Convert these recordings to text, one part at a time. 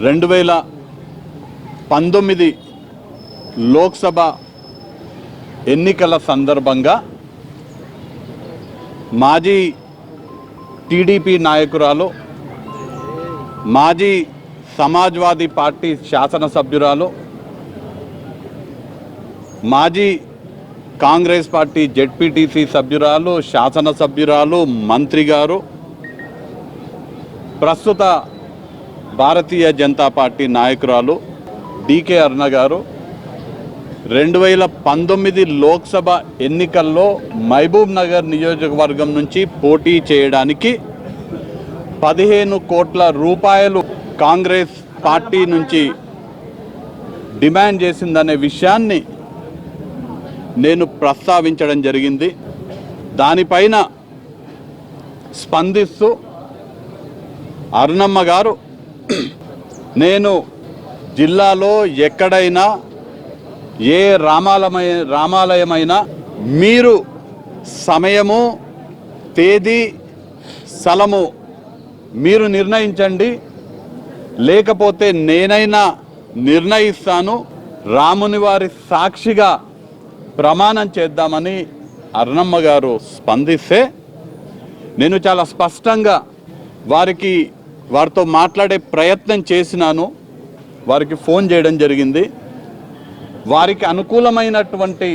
రెండు వేల పంతొమ్మిది లోక్సభ ఎన్నికల సందర్భంగా మాజీ టీడీపీ నాయకురాలు మాజీ సమాజ్వాదీ పార్టీ శాసనసభ్యురాలు మాజీ కాంగ్రెస్ పార్టీ జెడ్పీటీసీ సభ్యురాలు శాసనసభ్యురాలు మంత్రి గారు ప్రస్తుత భారతీయ జనతా పార్టీ నాయకురాలు డికే అరుణ గారు. రెండు వేల పంతొమ్మిది లోక్సభ ఎన్నికల్లో మహబూబ్ నగర్ నియోజకవర్గం నుంచి పోటీ చేయడానికి పదిహేను కోట్ల రూపాయలు కాంగ్రెస్ పార్టీ నుంచి డిమాండ్ చేసిందనే విషయాన్ని నేను ప్రస్తావించడం జరిగింది. దానిపైన స్పందిస్తూ అరుణమ్మ గారు నేను జిల్లాలో ఎక్కడైనా ఏ రామాలమయ రామాలయమైనా మీరు సమయము తేదీ స్థలము మీరు నిర్ణయించండి. లేకపోతే నేనైనా నిర్ణయిస్తాను. రాముని వారి సాక్షిగా ప్రమాణం చేద్దామని అరుణమ్మ గారు స్పందిస్తే నేను చాలా స్పష్టంగా వారికి వారితో మాట్లాడే ప్రయత్నం చేసినాను. వారికి ఫోన్ చేయడం జరిగింది. వారికి అనుకూలమైనటువంటి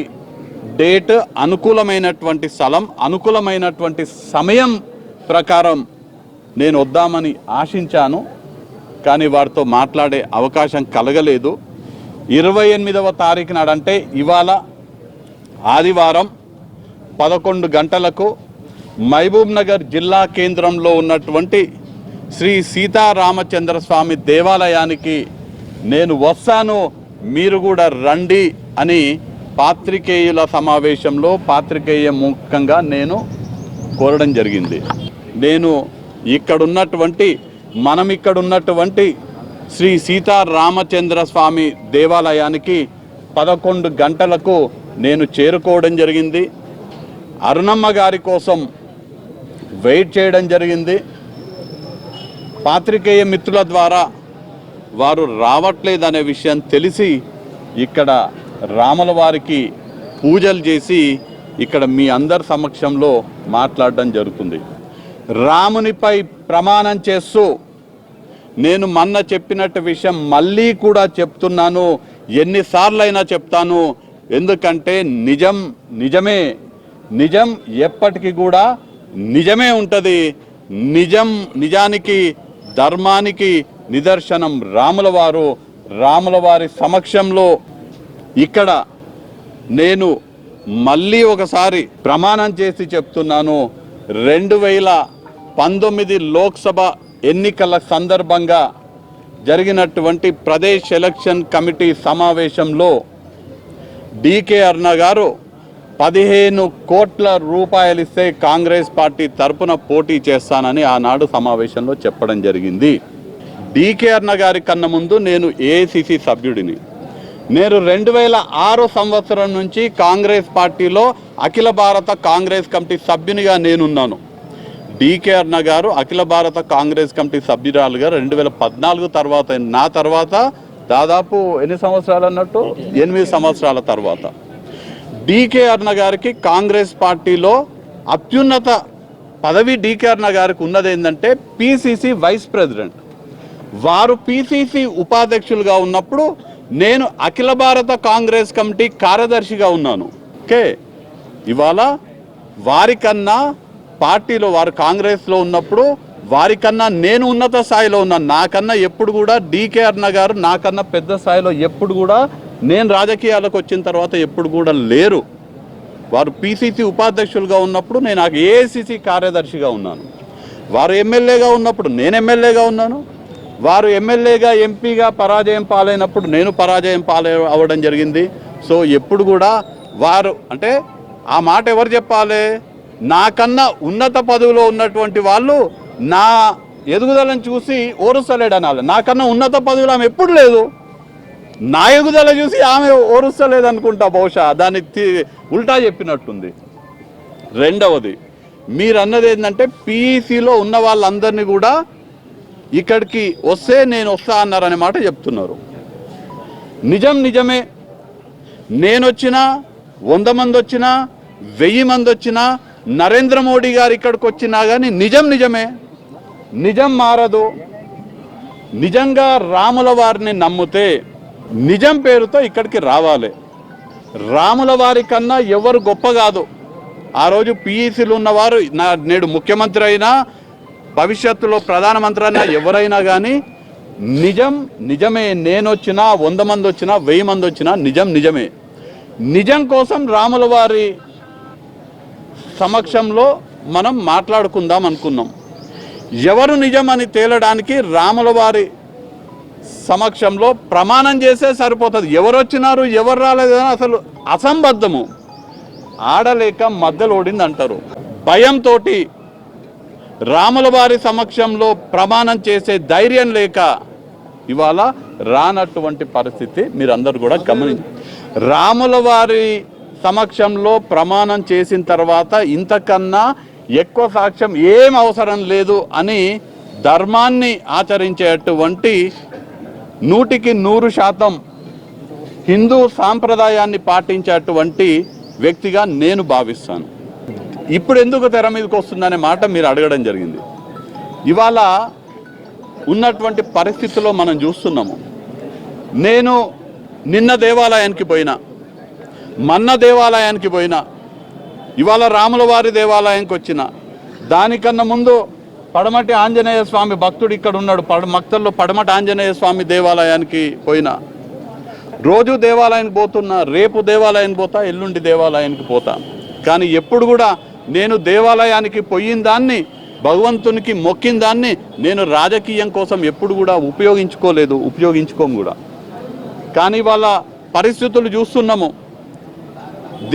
డేట్ అనుకూలమైనటువంటి స్థలం అనుకూలమైనటువంటి సమయం ప్రకారం నేను వద్దామని ఆశించాను. కానీ వారితో మాట్లాడే అవకాశం కలగలేదు. ఇరవై ఎనిమిదవ తారీఖు నాడంటే ఇవాళ ఆదివారం పదకొండు గంటలకు మహబూబ్ నగర్ జిల్లా కేంద్రంలో ఉన్నటువంటి శ్రీ సీతారామచంద్ర స్వామి దేవాలయానికి నేను వస్తాను మీరు కూడా రండి అని పాత్రికేయుల సమావేశంలో పాత్రికేయ ముఖంగా నేను కోరడం జరిగింది. నేను ఇక్కడున్నటువంటి మనం ఇక్కడున్నటువంటి శ్రీ సీతారామచంద్ర స్వామి దేవాలయానికి పదకొండు గంటలకు నేను చేరుకోవడం జరిగింది. అరుణమ్మ గారి కోసం వెయిట్ చేయడం జరిగింది. పాత్రికేయ మిత్రుల ద్వారా వారు రావట్లేదనే విషయం తెలిసి ఇక్కడ రాముల వారికి పూజలు చేసి ఇక్కడ మీ అందరి సమక్షంలో మాట్లాడడం జరుగుతుంది. రామునిపై ప్రమాణం చేస్తూ నేను మొన్న చెప్పినట్టు విషయం మళ్ళీ కూడా చెప్తున్నాను ఎన్నిసార్లైనా చెప్తాను. ఎందుకంటే నిజం నిజమే. నిజం ఎప్పటికీ కూడా నిజమే ఉంటుంది. నిజం నిజానికి ధర్మానికి నిదర్శనం రాములవారు రాములవారి సమక్షంలో ఇక్కడ నేను మళ్ళీ ఒకసారి ప్రమాణం చేసి చెప్తున్నాను. రెండు వేల పంతొమ్మిది లోక్సభ ఎన్నికల సందర్భంగా జరిగినటువంటి ప్రదేశ్ ఎలక్షన్ కమిటీ సమావేశంలో డికే అర్ణ గారు పదిహేను కోట్ల రూపాయలు ఇస్తే కాంగ్రెస్ పార్టీ తరపున పోటీ చేస్తానని ఆనాడు సమావేశంలో చెప్పడం జరిగింది. డికే అన్న గారి కన్నా ముందు నేను ఏఐసిసి సభ్యుడిని. నేను రెండు వేల ఆరు సంవత్సరం నుంచి కాంగ్రెస్ పార్టీలో అఖిల భారత కాంగ్రెస్ కమిటీ సభ్యునిగా నేనున్నాను. డికే అన్న గారు అఖిల భారత కాంగ్రెస్ కమిటీ సభ్యురాలుగా రెండు వేల పద్నాలుగు తర్వాత నా తర్వాత దాదాపు ఎన్ని సంవత్సరాలు అన్నట్టు? ఎనిమిది సంవత్సరాల తర్వాత. డికే అరుణ గారికి కాంగ్రెస్ పార్టీలో అత్యున్నత పదవి డికే అరుణ గారికి ఉన్నది ఏంటంటే పిసిసి వైస్ ప్రెసిడెంట్. వారు పిసిసి ఉపాధ్యక్షులుగా ఉన్నప్పుడు నేను అఖిల భారత కాంగ్రెస్ కమిటీ కార్యదర్శిగా ఉన్నాను. ఓకే? ఇవాళ వారికన్నా పార్టీలో వారు కాంగ్రెస్లో ఉన్నప్పుడు వారికన్నా నేను ఉన్నత స్థాయిలో ఉన్నాను. నాకన్నా ఎప్పుడు కూడా డీకే అరుణ గారు నాకన్నా పెద్ద స్థాయిలో ఎప్పుడు కూడా నేను రాజకీయాలకు వచ్చిన తర్వాత ఎప్పుడు కూడా లేరు. వారు పీసీసీ ఉపాధ్యక్షులుగా ఉన్నప్పుడు నేను ఏసీసీ కార్యదర్శిగా ఉన్నాను. వారు ఎమ్మెల్యేగా ఉన్నప్పుడు నేను ఎమ్మెల్యేగా ఉన్నాను. వారు ఎమ్మెల్యేగా ఎంపీగా పరాజయం పాలైనప్పుడు నేను పరాజయం పాలై అవ్వడం జరిగింది. సో ఎప్పుడు కూడా వారు అంటే ఆ మాట ఎవరు చెప్పాలి? నాకన్నా ఉన్నత పదవిలో ఉన్నటువంటి వాళ్ళు నా ఎదుగుదలను చూసి ఓరుస్తలేడు అనాలి నాకన్నా ఉన్నత పదవిలో ఆమె ఎప్పుడు లేదు. నా చూసి ఆమె ఓరుస్తలేదనుకుంటా బహుశా. దాన్ని ఉల్టా చెప్పినట్టుంది. రెండవది మీరు అన్నది ఏంటంటే పీఈసీలో ఉన్న వాళ్ళందరినీ కూడా ఇక్కడికి వస్తే నేను వస్తా అన్నారనే మాట చెప్తున్నారు. నిజం నిజమే. నేను వచ్చినా వంద మంది వచ్చినా వెయ్యి మంది వచ్చినా నరేంద్ర మోడీ గారు ఇక్కడికి వచ్చినా కానీ నిజం నిజమే. నిజం మారదు. నిజంగా రాముల వారిని నమ్మితే నిజం పేరుతో ఇక్కడికి రావాలి. రాముల వారి కన్నా ఎవరు గొప్ప కాదు. ఆ రోజు పిఈసీలు ఉన్నవారు నా నేడు ముఖ్యమంత్రి అయినా భవిష్యత్తులో ప్రధానమంత్రి అయినా ఎవరైనా కానీ నిజం నిజమే నేను వచ్చినా వంద మంది వచ్చినా వెయ్యి మంది వచ్చినా నిజం నిజమే. నిజం కోసం రాముల వారి సమక్షంలో మనం మాట్లాడుకుందాం అనుకున్నాం. ఎవరు నిజం అని తేలడానికి రాముల వారి సమక్షంలో ప్రమాణం చేస్తే సరిపోతుంది. ఎవరు వచ్చినారు ఎవరు రాలేదని అసలు అసంబద్ధము. ఆడలేక మధ్యలో ఓడింది అంటారు భయంతో రాముల వారి సమక్షంలో ప్రమాణం చేసే ధైర్యం లేక ఇవాళ రానటువంటి పరిస్థితి మీరందరూ కూడా గమనించ రాముల వారి సమక్షంలో ప్రమాణం చేసిన తర్వాత ఇంతకన్నా ఎక్కువ సాక్ష్యం ఏం అవసరం లేదు అని ధర్మాన్ని ఆచరించేటువంటి నూటికి నూరు శాతం హిందూ సాంప్రదాయాన్ని పాటించేటువంటి వ్యక్తిగా నేను భావిస్తాను. ఇప్పుడు ఎందుకు తెర మీదకి వస్తుందనే మాట మీరు అడగడం జరిగింది. ఇవాళ ఉన్నటువంటి పరిస్థితిలో మనం చూస్తున్నాము. నేను నిన్న దేవాలయానికి పోయినా మన్న దేవాలయానికి పోయినా ఇవాళ రాముల వారి దేవాలయానికి వచ్చిన దానికన్నా ముందు పడమటి ఆంజనేయ స్వామి భక్తుడు ఇక్కడ ఉన్నాడు. పడ మక్తల్లో పడమటి ఆంజనేయ స్వామి దేవాలయానికి పోయిన. రోజు దేవాలయానికి పోతున్నా రేపు దేవాలయానికి పోతా ఎల్లుండి దేవాలయానికి పోతా. కానీ ఎప్పుడు కూడా నేను దేవాలయానికి పోయిన దాన్ని భగవంతునికి మొక్కిన దాన్ని నేను రాజకీయం కోసం ఎప్పుడు కూడా ఉపయోగించుకోలేదు ఉపయోగించుకోము కూడా. కానీ వాళ్ళ పరిస్థితులు చూస్తున్నాము.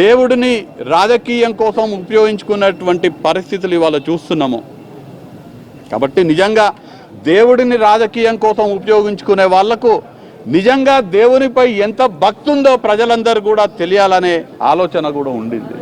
దేవుడిని రాజకీయం కోసం ఉపయోగించుకున్నటువంటి పరిస్థితులు ఇవాళ చూస్తున్నాము. కాబట్టి నిజంగా దేవుడిని రాజకీయం కోసం ఉపయోగించుకునే వాళ్ళకు నిజంగా దేవునిపై ఎంత భక్తుందో ప్రజలందరూ కూడా తెలియాలనే ఆలోచన కూడా ఉండింది.